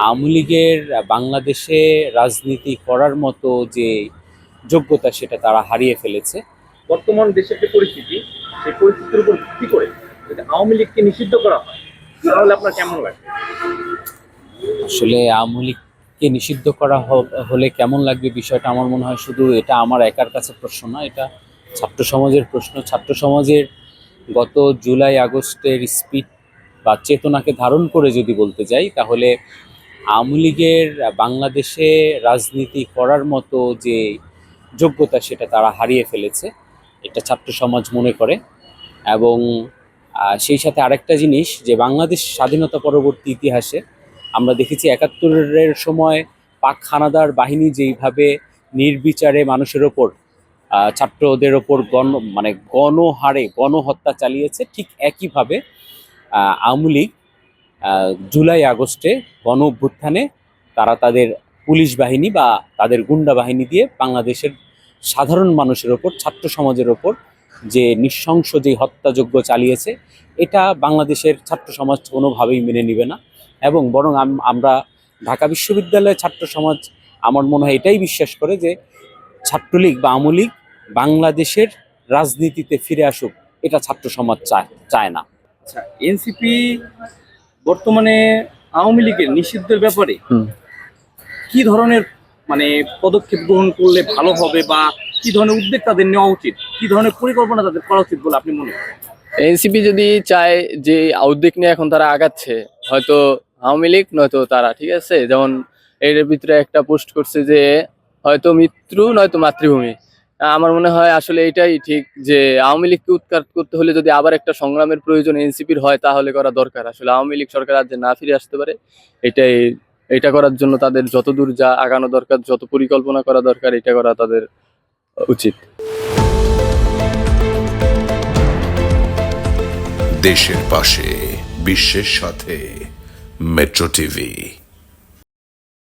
আওয়ামী লীগের বাংলাদেশে রাজনীতি করার মতো যে যোগ্যতা সেটা তারা হারিয়ে ফেলেছে। বর্তমান দেশের যে পরিস্থিতি সেই পরিস্থিতির উপর ভিত্তি করে যদি আওয়ামী লীগকে নিষিদ্ধ করা হয় তাহলে আপনার কেমন লাগে আসলে আওয়ামী লীগকে নিষিদ্ধ করা হলে কেমন লাগবে বিষয়টা আমার মনে হয় শুধু এটা আমার একার কাছে প্রশ্ন না এটা ছাত্র সমাজের প্রশ্ন। ছাত্র সমাজের গত জুলাই আগস্টের স্পিড বা চেতনাকে ধারণ করে যদি বলতে যাই তাহলে আওয়ামী লীগের বাংলাদেশে রাজনীতি করার মতো যে যোগ্যতা, সেটা তারা হারিয়ে ফেলেছে। এটা ছাত্র সমাজ মনে করে। এবং সেই সাথে আরেকটা জিনিস যে বাংলাদেশ স্বাধীনতা পরবর্তী ইতিহাসে আমরা দেখেছি একাত্তরের সময় পাক হানাদার বাহিনী যেইভাবে নির্বিচারে মানুষের ওপর ছাত্রদের ওপর গণ মানে গণহারে গণহত্যা চালিয়েছে, ঠিক একইভাবে আওয়ামী লীগ জুলাই আগস্টে গণ অভ্যুত্থানে তারা তাদের পুলিশ বাহিনী বা তাদের গুন্ডা বাহিনী দিয়ে বাংলাদেশের সাধারণ মানুষের ওপর, ছাত্র সমাজের ওপর যে নৃশংস যে হত্যাযজ্ঞ চালিয়েছে, এটা বাংলাদেশের ছাত্র সমাজ কোনোভাবেই মেনে নেবে না। এবং বরং আমরা ঢাকা বিশ্ববিদ্যালয়ের ছাত্র সমাজ, আমার মনে হয় এটাই বিশ্বাস করে যে ছাত্রলীগ বা আওয়ামী লীগ বাংলাদেশের রাজনীতিতে ফিরে আসুক, এটা ছাত্র সমাজ চায় চায় না। আচ্ছা এনসিপি বর্তমানে আওয়ামী লীগের নিষিদ্ধের ব্যাপারে কি ধরনের মানে পদক্ষেপ গ্রহণ করলে ভালো হবে বা কি ধরনের উদ্যোগ তাদের নেওয়া উচিত? কি ধরনের পরিকল্পনা তাদের করা উচিত বলে আপনি মনে করেন? এনসিপি যদি চায় যে উদ্যোগ নিয়ে এখন তারা আগাচ্ছে হয়তো আওয়ামী লীগ নয়তো তারা ঠিক আছে? যেমন এর ভিতরে একটা পোস্ট করছে যে হয়তো মৃত্যু নয়তো মাতৃভূমি। আমার মনে হয় আসলে এটাই ঠিক যে আওয়ামী লীগকে উৎখাত করতে হলে যদি আবার একটা সংগ্রামের প্রয়োজন এনসিপির হয়, তাহলে করা দরকার। আসলে আওয়ামী লীগ সরকার রাজ্যে না ফিরে আসতে পারে, এটাই, এটা করার জন্য তাদের যতদূর যা আগানো দরকার, যত পরিকল্পনা করা দরকার, এটা করা তাদের উচিত। দেশের পাশে, বিশ্বের সাথে, মেট্রো টিভি।